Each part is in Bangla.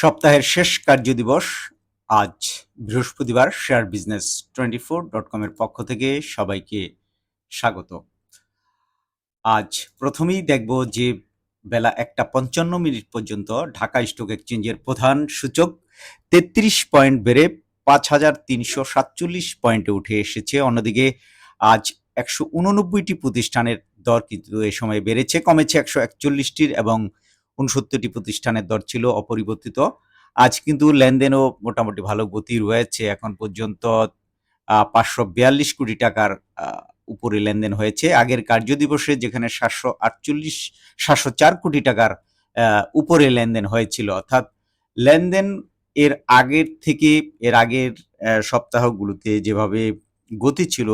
সপ্তাহের শেষ কার্যদিবস আজ বৃহস্পতিবার share business twenty four dot কমের পক্ষ থেকে সবাইকে স্বাগত। আজ প্রথমেই দেখব যে বেলা একটা পঞ্চান্ন মিনিট পর্যন্ত ঢাকা স্টক এক্সচেঞ্জের প্রধান সূচক তেত্রিশ পয়েন্ট বেড়ে পাঁচ হাজার তিনশো সাতচল্লিশ পয়েন্টে উঠে এসেছে। অন্যদিকে আজ একশো উননব্বইটি প্রতিষ্ঠানের দর কিন্তু এ সময় বেড়েছে, কমেছে একশো একচল্লিশটির এবং উনসত্তরটি প্রতিষ্ঠানের দর ছিল অপরিবর্তিত। আজ কিন্তু লেনদেনও মোটামুটি ভালো গতি রয়েছে। এখন পর্যন্ত পাঁচশো বিয়াল্লিশ কোটি টাকার উপরে লেনদেন হয়েছে। আগের কার্যদিবসে যেখানে সাতশো আটচল্লিশ, সাতশো চার কোটি টাকার উপরে লেনদেন হয়েছিল। অর্থাৎ লেনদেন এর আগের থেকে, এর আগের সপ্তাহগুলোতে যেভাবে গতি ছিল,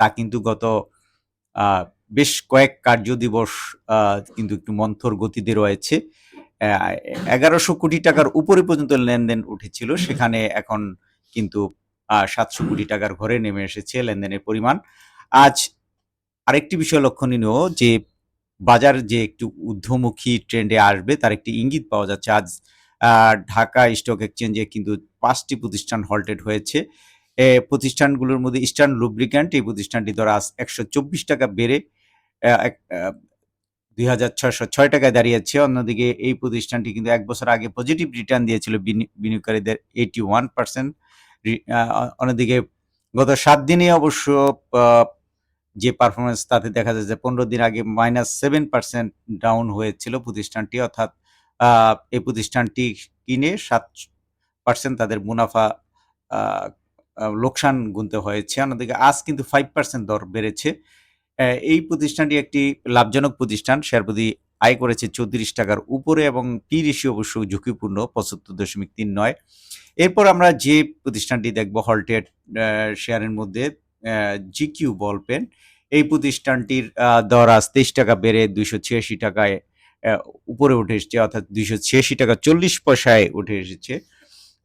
তা কিন্তু গত বেশ কয়েক কার্য দিবস কিন্তু একটু মন্থর গতিতে রয়েছে। এগারোশো কোটি টাকার উপরে পর্যন্ত লেনদেন উঠেছিল। সেখানে এখন কিন্তু সাতশো কোটি টাকার ঘরে নেমে এসেছে লেনদেনের পরিমাণ। আজ আরেকটি বিষয় লক্ষণীয় যে, বাজার যে একটু ঊর্ধ্বমুখী ট্রেন্ডে আসবে, তার একটি ইঙ্গিত পাওয়া যাচ্ছে। আজ ঢাকা স্টক এক্সচেঞ্জে কিন্তু পাঁচটি প্রতিষ্ঠান হল্টেড হয়েছে। প্রতিষ্ঠানগুলোর মধ্যে ইস্টার্ন লুব্রিক্যান্ট এই প্রতিষ্ঠানটি ধরা আজ একশো টাকা বেড়ে দুই হাজার ছয়শো ছয় টাকায় দাঁড়িয়েছে। অন্যদিকে এই প্রতিষ্ঠানটি কিন্তু এক বছর আগে পজিটিভ রিটার্ন দিয়েছিল, বিনি- বিনিয়োগকারীদের এইটি ওয়ান পার্সেন্ট অন্যদিকে গত সাত দিনে অবশ্য যে পারফরমেন্স তাতে দেখা যায় যে পনেরো দিন আগে মাইনাস সেভেন পার্সেন্ট ডাউন হয়েছিল প্রতিষ্ঠানটি। অর্থাৎ এই প্রতিষ্ঠানটি কিনে সাত পার্সেন্ট তাদের মুনাফা লোকসান গুনতে হয়েছে। অন্যদিকে আজ কিন্তু ফাইভ পার্সেন্ট দর বেড়েছে। এই প্রতিষ্ঠানটি একটি লাভজনক প্রতিষ্ঠান। শেয়ার প্রতি আয় করেছে চৌত্রিশ টাকার উপরে এবং পি রেশিও অবশ্য ঝুঁকিপূর্ণ, পঁচাত্তর দশমিক তিন নয়। এরপর আমরা যে প্রতিষ্ঠানটি দেখব, হলটেড শেয়ারের মধ্যে জিকিউ বল পেন। এই প্রতিষ্ঠানটির দর আজ তেইশ টাকা বেড়ে দুইশো ছিয়াশি টাকায় উপরে উঠে এসেছে, অর্থাৎ দুইশো ছিয়াশি টাকা চল্লিশ পয়সায় উঠে এসেছে।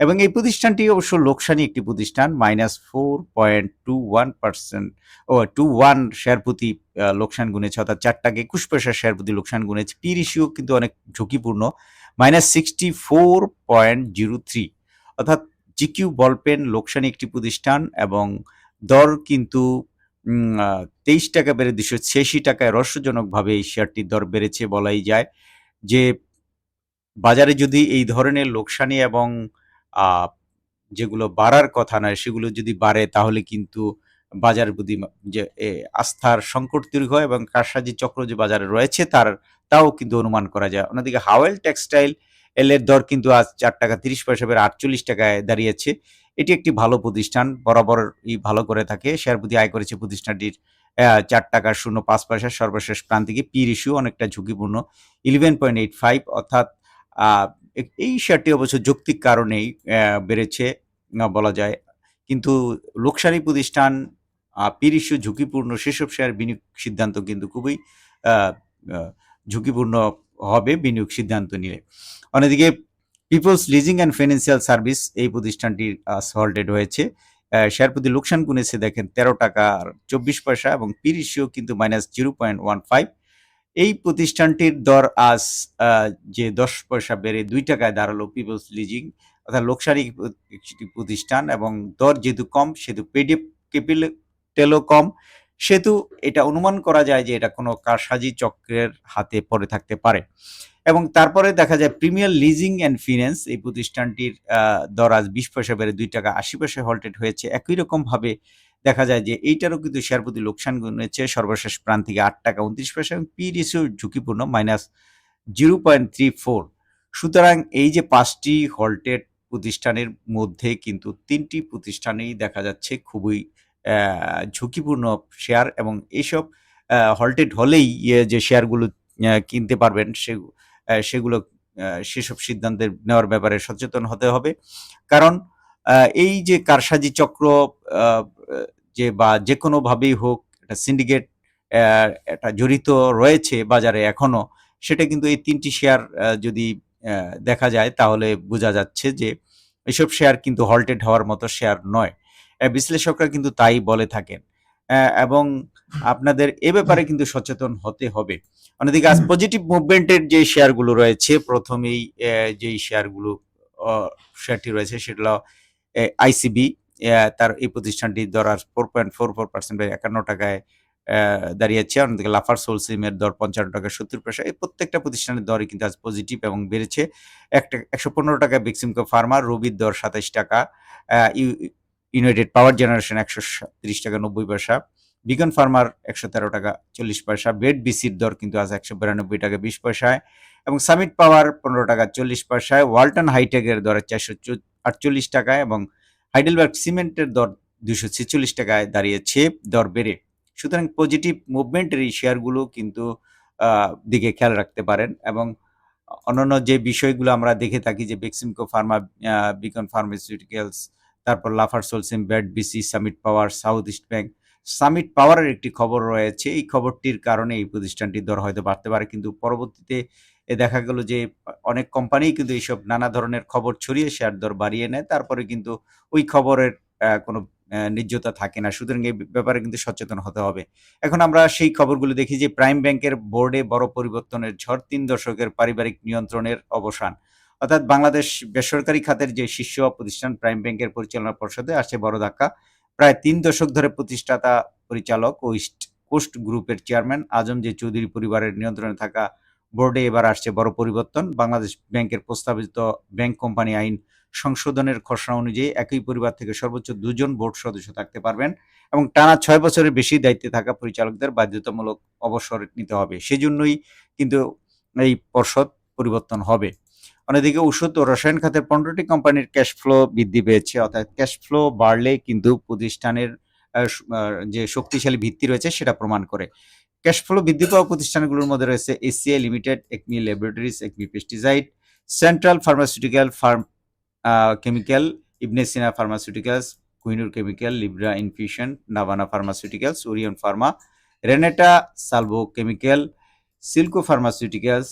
এবং এই প্রতিষ্ঠানটি অবশ্য লোকসানি একটি প্রতিষ্ঠান minus four point two one percent ও টু ওয়ান শেয়ার প্রতি লোকসান গুনেছে, অর্থাৎ চার টাকা একুশ পয়সা শেয়ার প্রতি লোকসান গুনেছে। পি রেশিও কিন্তু অনেক ঝুঁকিপূর্ণ minus sixty four point zero three অর্থাৎ জিকিউ বলপেন লোকসানি একটি প্রতিষ্ঠান এবং দর কিন্তু তেইশ টাকা বেড়ে দুশো ছিয়াশি টাকায় রহস্যজনকভাবে এই শেয়ারটির দর বেড়েছে বলাই যায়। যে বাজারে যদি এই ধরনের লোকসানি এবং যেগুলো বাড়ার কথা নয়, সেগুলো যদি বাড়ে তাহলে কিন্তু বাজার প্রতি যে আস্থার সংকট তৈরি হয় এবং কারসাজি চক্র যে বাজারে রয়েছে তার, তাও কিন্তু অনুমান করা যায়। অন্যদিকে হাওয়েল টেক্সটাইল এলের দর কিন্তু আজ চার টাকা তিরিশ পয়সা বেড়ে আটচল্লিশ টাকায় দাঁড়িয়েছে। এটি একটি ভালো প্রতিষ্ঠান, বরাবরই ভালো করে থাকে। শেয়ার প্রতি আয় করেছে প্রতিষ্ঠানটির চার টাকা শূন্য পাঁচ পয়সা। সর্বশেষ প্রান্তিকে পি রেশিও অনেকটা ঝুঁকিপূর্ণ। ইলেভেন পয়েন্ট এইট ফাইভ অর্থাৎ এই শেয়ারটি অবশ্য যৌক্তিক কারণেই বেড়েছে বলা যায়। কিন্তু লোকসানি প্রতিষ্ঠান পি রেশিও ঝুঁকিপূর্ণ, সেসব শেয়ার বিনিয়োগ সিদ্ধান্ত কিন্তু খুবই ঝুঁকিপূর্ণ হবে বিনিয়োগ সিদ্ধান্ত নিলে। অন্যদিকে peoples leasing and financial service এই প্রতিষ্ঠানটি সল্টেড হয়েছে। শেয়ার প্রতি লোকসান গুনেছে, দেখেন, তেরো টাকা চব্বিশ পয়সা এবং পি কিন্তু minus zero point one five. এই প্রতিষ্ঠানটির দর আজ যে দশ পয়সা বেড়ে দুই টাকায় দাঁড়াল পিপলস লিজিং অর্থাৎ লোকসারি একটি প্রতিষ্ঠান এবং দর যেহেতু কম, সেহেতু পেডিএফ ক্যাপিটালও কম, সেহেতু এটা অনুমান করা যায় যে এটা কোনো কারসাজি চক্রের হাতে পড়ে থাকতে পারে। এবং তারপরে দেখা যায় প্রিমিয়ার লিজিং অ্যান্ড ফিন্যান্স এই প্রতিষ্ঠানটির দর আজ বিশ পয়সা বেড়ে দুই টাকা আশি পয়সা হল্টেড হয়েছে। একই রকম ভাবে দেখা যায় যে এইটারও কিন্তু শেয়ার প্রতি লোকসান গুনেছে সর্বশেষ প্রান্তিকে আট টাকা উনত্রিশ পয়সা এবং পি রেশিও ঝুঁকিপূর্ণ minus zero point three four. সুতরাং এই যে পাঁচটি হল্টেড প্রতিষ্ঠানের মধ্যে কিন্তু তিনটি প্রতিষ্ঠানেই দেখা যাচ্ছে খুবই ঝুঁকিপূর্ণ শেয়ার এবং এইসব হল্টেড হলেই ইয়ে যে শেয়ারগুলো কিনতে পারবেন সে সেগুলো সেসব সিদ্ধান্তের নেওয়ার ব্যাপারে সচেতন হতে হবে। কারণ এই যে কারসাজি চক্র যে বা যে কোনোভাবেই হোক একটা সিন্ডিকেট একটা জড়িত রয়েছে বাজারে এখনও, সেটা কিন্তু এই তিনটি শেয়ার যদি দেখা যায় তাহলে বোঝা যাচ্ছে যে এসব শেয়ার কিন্তু হল্টেড হওয়ার মতো শেয়ার নয়। বিশ্লেষকরা কিন্তু তাই বলে থাকেন। এবং আপনাদের এ ব্যাপারে কিন্তু সচেতন হতে হবে। অন্যদিকে আজ পজিটিভ মুভমেন্টের যে শেয়ারগুলো রয়েছে, প্রথমেই যেই শেয়ারগুলো শেয়ারটি রয়েছে সেটা আইসিবি তার এই প্রতিষ্ঠানটির দর আর four point four four percent একান্ন টাকায় দাঁড়িয়েছে। অন্যদিকে লাফার সোল সিমের দর পঞ্চান্ন টাকা সত্তর পয়সা। এই প্রত্যেকটা প্রতিষ্ঠানের দরই কিন্তু আজ পজিটিভ এবং বেড়েছে। একটা একশো পনেরো টাকা বেক্সিমকো ফার্মা রবির দর সাতাইশ টাকা। ইউ- ইউনাইটেড পাওয়ার জেনারেশন একশো তিরিশ টাকা নব্বই পয়সা। বিকন ফার্মার একশো তেরো টাকা চল্লিশ পয়সা। বেড বিসির দর কিন্তু আজ একশো বিরানব্বই টাকা বিশ পয়সায়। এবং সামিট পাওয়ার পনেরো টাকা চল্লিশ পয়সায়। ওয়ালটন হাইটেকের দর চারশো আটচল্লিশ টাকায় এবং হাইডেলবার্গ সিমেন্টের দর দুশো ছেচল্লিশ টাকায় দাঁড়িয়েছে দর বেড়ে। সুতরাং পজিটিভ মুভমেন্টের এই শেয়ারগুলো কিন্তু দিকে খেয়াল রাখতে পারেন এবং অন্যান্য যে বিষয়গুলো আমরা দেখে থাকি যে বেক্সিমকো ফার্মা বিকন ফার্মাসিউটিক্যালস তারপর Lafarge Holcim BAT BC summit power south east bank summit পাওয়ারের একটি খবর রয়েছে। এই খবরটির কারণে এই প্রতিষ্ঠানটির দর হয়তো বাড়তে পারে, কিন্তু পরবর্তীতে এ দেখা গেল যে অনেক কোম্পানি কিন্তু এইসব নানা ধরনের খবর ছড়িয়ে শেয়ার দর বাড়িয়ে নেয়। তারপরে কিন্তু ওই খবরের কোনো আহ, নির্জতা থাকে না। সুতরাং এই ব্যাপারে কিন্তু সচেতন হতে হবে। এখন আমরা সেই খবরগুলো দেখি যে প্রাইম ব্যাংকের বোর্ডে বড় পরিবর্তনের ঝড় তিন দশকের পারিবারিক নিয়ন্ত্রণের অবসান। অর্থাৎ বাংলাদেশ বেসরকারি খাতের যে শীর্ষ প্রতিষ্ঠান প্রাইম ব্যাংকের পরিচালনা পর্ষদে আসছে বড় ধাক্কা। প্রায় তিন দশক ধরে প্রতিষ্ঠাতা পরিচালক ও ইস্ট কোস্ট গ্রুপের চেয়ারম্যান আজম যে চৌধুরী পরিবারের নিয়ন্ত্রণে থাকা বোর্ডে এবার আসছে বড় পরিবর্তন। বাংলাদেশ ব্যাংকের প্রস্তাবিত ব্যাংক কোম্পানি আইন সংশোধনের খসড়া অনুযায়ী একই পরিবার থেকে সর্বোচ্চ দুজন বোর্ড সদস্য থাকতে পারবেন এবং টানা ছয় বছরের বেশি দায়িত্বে থাকা পরিচালকদের বাধ্যতামূলক অবসর নিতে হবে। সেজন্যই কিন্তু এই পর্ষদ পরিবর্তন হবে। অন্যদিকে ওষুধ ও রসায়ন খাতের পনেরোটি কোম্পানির ক্যাশ ফ্লো বৃদ্ধি পেয়েছে। অর্থাৎ ক্যাশ ফ্লো বাড়লে কিন্তু প্রতিষ্ঠানের যে শক্তিশালী ভিত্তি রয়েছে সেটা প্রমাণ করে। ক্যাশ ফ্লো বৃদ্ধি পাওয়া প্রতিষ্ঠানগুলোর মধ্যে রয়েছে ACI limited Acme laboratories Acme pesticide Central pharmaceutical Far chemical Ibn Sina pharmaceuticals Kohinoor chemical Libra infusion Navana pharmaceuticals Orion pharma Renata Salvo chemical Silco pharmaceuticals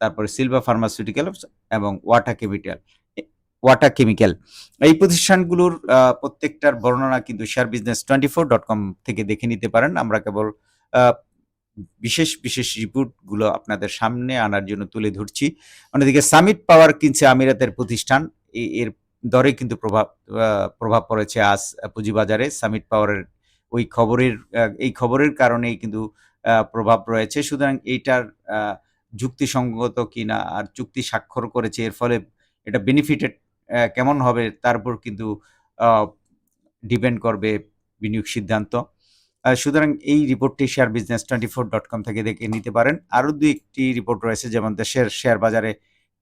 তারপরে সিলভা ফার্মাসিউটিক্যাল এবং ওয়াটা কেমিক্যাল ওয়াটা কেমিক্যাল এই প্রতিষ্ঠানগুলোর প্রত্যেকটার বর্ণনা কিন্তু share business twenty four dot com থেকে দেখে নিতে পারেন। আমরা কেবল বিশেষ বিশেষ রিপোর্টগুলো আপনাদের সামনে আনার জন্য তুলে ধরছি। অন্যদিকে সামিট পাওয়ার কিনছে আমিরাতের প্রতিষ্ঠান। এর দরে কিন্তু প্রভাব প্রভাব পড়েছে আজ পুঁজিবাজারে। সামিট পাওয়ারের ওই খবরের এই খবরের কারণেই কিন্তু প্রভাব রয়েছে। সুতরাং এইটার যুক্তিসঙ্গত কিনা আর চুক্তি স্বাক্ষর করেছে, এর ফলে এটা বেনিফিটেড কেমন হবে তার উপর কিন্তু ডিপেন্ড করবে বিনিয়োগ সিদ্ধান্ত। সুতরাং এই রিপোর্টটি share business twenty four dot com থেকে দেখে নিতে পারেন। আরও দুই একটি রিপোর্ট রয়েছে, যেমন দেশের শেয়ার বাজারে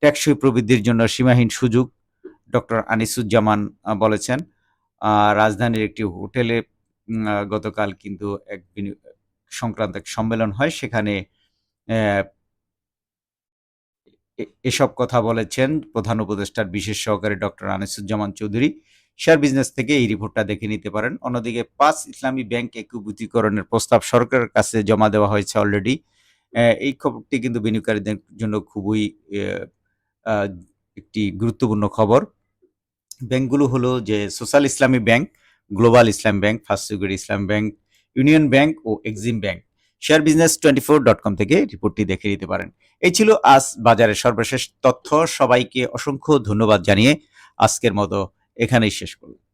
ট্যাক্সই প্রবৃদ্ধির জন্য সীমাহীন সুযোগ, ডক্টর আনিসুজ্জামান বলেছেন। রাজধানীর একটি হোটেলে গতকাল কিন্তু এক সংক্রান্ত এক সম্মেলন হয়। সেখানে এসব কথা বলেছেন প্রধান উপদেষ্টার বিশেষ সহকারী doctor Anisuzzaman Chowdhury. Share business থেকে এই রিপোর্টটা দেখে নিতে পারেন। অন্যদিকে পাঁচ ইসলামী ব্যাংক একীভূতীকরণের প্রস্তাব সরকারের কাছে জমা দেওয়া হয়েছে অলরেডি এই খবরটি কিন্তু বিনিয়োগকারীদের জন্য খুবই একটি গুরুত্বপূর্ণ খবর। ব্যাংকগুলো হলো যে social Islami bank, global Islam bank, first security Islam bank, union bank ও Exim bank. Share business twenty four dot com থেকে রিপোর্টটি দেখে নিতে পারেন। এই ছিল আজ বাজারের সর্বশেষ তথ্য। সবাইকে অসংখ্য ধন্যবাদ জানিয়ে আজকের মতো এখানেই শেষ করলাম।